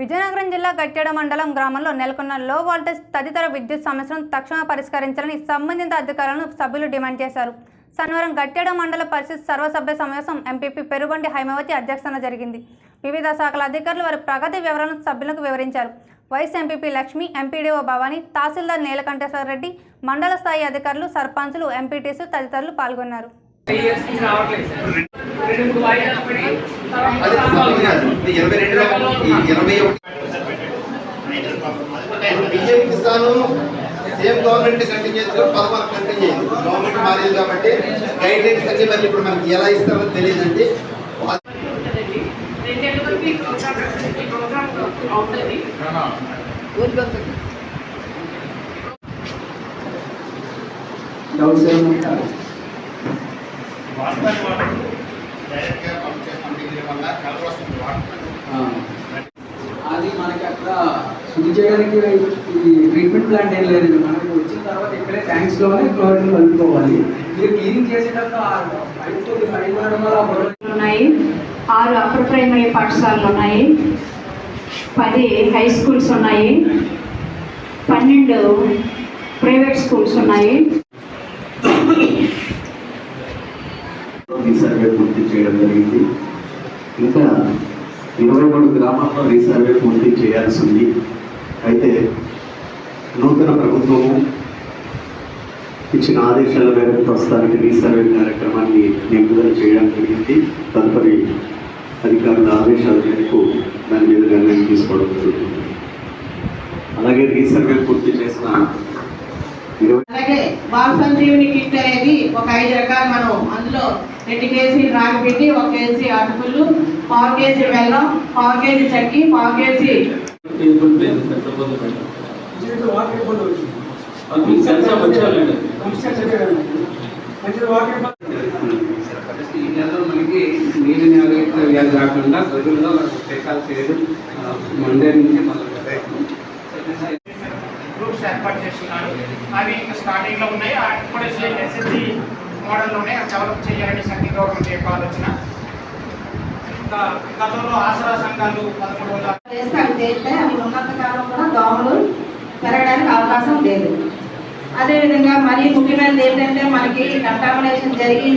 విజయనగరం జిల్లా గట్టెడ మండలం గ్రామంలో నెలకొన్న లో వోల్టేజ్ తదితర విద్యుత్ సమస్యలను తక్షణ పరిష్కరించాలని సంబంధిత అధికారులను సభ్యులు డిమాండ్ చేశారు. శనివారం గట్టెడ మండల పరిషత్ సర్వసభ్య సమావేశం ఎంపీపీ పెరుబండి హైమవతి అధ్యక్షతన జరిగింది. వివిధ శాఖల అధికారులు వారి ప్రగతి వివరాలను సభ్యులకు వివరించారు. Vice MPP Lakshmi MPDO Bhavani tahsildar Neelakanteswara Reddy మండల స్థాయి అధికారులు సర్పంచులు ఎంపీటీసీ తదితరులు పాల్గొన్నారు. రెండు వాయిదాలు పడి ఇరవై రెండులో ఈ ఇరవై కిసాను సేమ్ గవర్నమెంట్ కంటిన్యూ చేసి పదమూడు కంటిన్యూ చేయండి గవర్నమెంట్ మారింది కాబట్టి గైడ్ లైన్స్ అన్ని మరి ఇప్పుడు మనకి ఎలా ఇస్తారో తెలియదండి. ఉంటుందండి రెండేళ్ళ అది మనకి అక్కడ శుద్ధి చేయడానికి ఈ ట్రీట్మెంట్ ప్లాంట్ ఏం లేదు. మనకి వచ్చిన తర్వాత ఇక్కడే ట్యాంక్స్లోనే క్లోరిన్ కలుపుకోవాలి. మీరు క్లీనింగ్ చేసేటప్పుడు ఆ పైన వల్ల ఉన్నాయి. ఆరు అప్పర్ ప్రైమరీ పాఠశాలలు ఉన్నాయి. పది హై స్కూల్స్ ఉన్నాయి. పన్నెండు ప్రైవేట్ స్కూల్స్ ఉన్నాయి. రీసర్వే పూర్తి చేయడం జరిగింది. ఇంకా ఇరవై మూడు గ్రామాల్లో రీసర్వే పూర్తి చేయాల్సి ఉంది. అయితే నూతన ప్రభుత్వము ఇచ్చిన ఆదేశాల మేరకు ప్రస్తుతానికి రీసర్వే కార్యక్రమాన్ని నిలుపుదల చేయడం జరిగింది. తదుపరి అధికారుల ఆదేశాల మేరకు దాని మీద నిర్ణయం తీసుకోవడం జరుగుతుంది. అలాగే రీసర్వే పూర్తి చేసిన అలాగే బాల్ సంజీవిని కిట్ అనేది ఒక ఐదు రకాలు మనం అందులో రెండు కేజీ రాగి పిండి ఒక కేజీ అటుకులు పావు కేజీ బెల్లం పావు కేజీ చక్కి పావు కేజీ ఈ నెలలో మనకి నీటి నిలవ వ్యాధి రాకుండా ప్రజల్లో టీకాలు చేయడం మండే నుంచి మొదలు పెట్టాము గ్రూప్స్ ఏర్పాటు చేస్తున్నారు. అవి ఇంకా స్టార్టింగ్లో ఉన్నాయి. అవి కూడా ఎస్ఎస్సి మోడల్ డెవలప్ చేయాలని శక్తి గవర్నమెంట్ యొక్క ఆలోచన. ఇంకా గతంలో ఆసరా సంఘాలు పదమూడు వందల చేస్తే అవి చేస్తే అవి ఉన్నంత కాలం కూడా దోమలు పెరగడానికి అవకాశం లేదు. అదేవిధంగా మరీ ముఖ్యమైనది ఏంటంటే మనకి కంటామినేషన్ జరిగి